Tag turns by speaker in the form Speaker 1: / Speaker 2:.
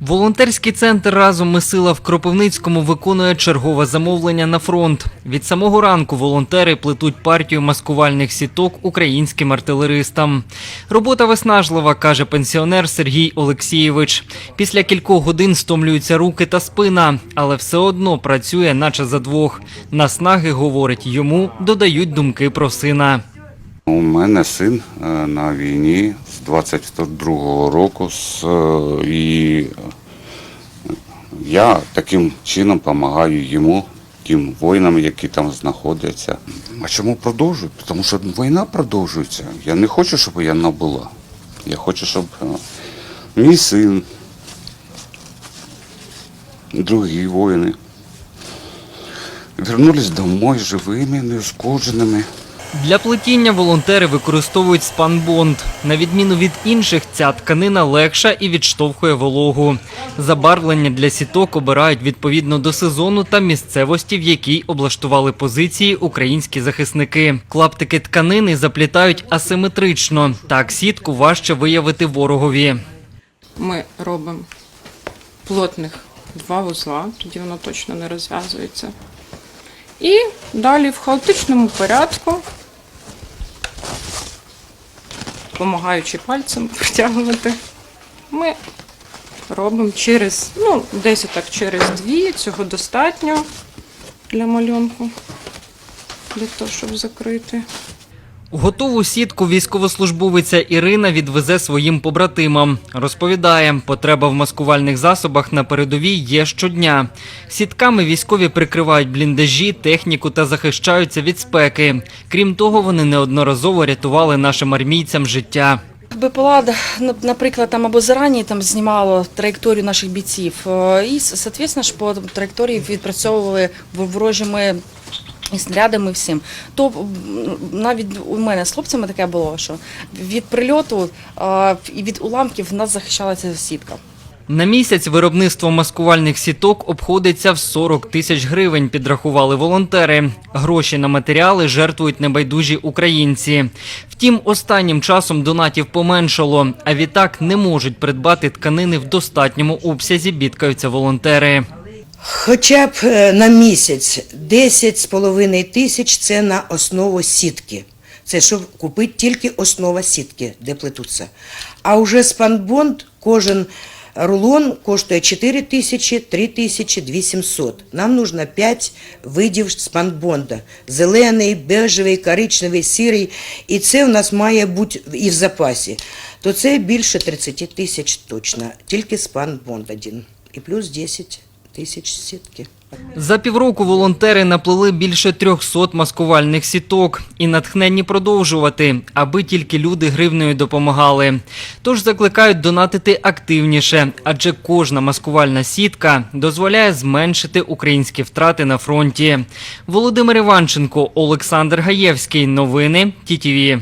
Speaker 1: Волонтерський центр разом ми сила в Кропивницькому виконує чергове замовлення на фронт. Від самого ранку волонтери плетуть партію маскувальних сіток українським артилеристам. Робота виснажлива, каже пенсіонер Сергій Олексійович. Після кількох годин стомлюються руки та спина, але все одно працює, наче за двох. Наснаги говорить йому, додають думки про сина.
Speaker 2: У мене син е, на війні 22-го року, е, і я таким чином допомагаю йому, тим воїнам, які там знаходяться. А чому продовжують? Тому що війна продовжується. Я не хочу, щоб війна була. Я хочу, щоб е, мій син, другі воїни вернулись домой живими, неушкодженими.
Speaker 1: Для плетіння волонтери використовують спанбонд. На відміну від інших, ця тканина легша і відштовхує вологу. Забарвлення для сіток обирають відповідно до сезону та місцевості, в якій облаштували позиції українські захисники. Клаптики тканини заплітають асиметрично. Так сітку важче виявити ворогові.
Speaker 3: Ми робимо плотних два вузла, тоді воно точно не розв'язується. І далі в хаотичному порядку, допомагаючи пальцем притягувати, ми робимо через, ну, десь так через дві, цього достатньо для малюнку, для того, щоб закрити.
Speaker 1: Готову сітку військовослужбовиця Ірина відвезе своїм побратимам. Розповідає, потреба в маскувальних засобах на передовій є щодня. Сітками військові прикривають бліндажі, техніку та захищаються від спеки. Крім того, вони неодноразово рятували нашим армійцям життя.
Speaker 4: БПЛА, на- наприклад, там або зарані там знімало траєкторію наших бійців, е, і, соответственно, ж по траєкторії відпрацьовували ворожими і снарядами всім. То навіть у мене з хлопцями таке було, що від прильоту е, і від уламків нас захищалася сітка.
Speaker 1: На місяць виробництво маскувальних сіток обходиться в 40 тисяч гривень, підрахували волонтери. Гроші на матеріали жертвують небайдужі українці. Втім, останнім часом донатів поменшало, а відтак не можуть придбати тканини в достатньому обсязі, бідкаються волонтери.
Speaker 5: Хоча б е, на місяць 10,5 тисяч це на основу сітки. Це щоб купити тільки основа сітки, де плетуться. А вже спанбонд кожен рулон коштує 4 тисячі, 3 тисячі, 2700. Нам нужно 5 видів спанбонда. Зелений, бежевий, коричневий, сірий. І це в нас має бути і в запасі. То це більше 30 тисяч точно. Тільки спанбонд один. І плюс 10 тисяч сітки.
Speaker 1: За півроку волонтери наплели більше 300 маскувальних сіток і натхненні продовжувати, аби тільки люди гривнею допомагали. Тож закликають донатити активніше, адже кожна маскувальна сітка дозволяє зменшити українські втрати на фронті. Володимир Іванченко, Олександр Гаєвський. Новини ТІТІВІ.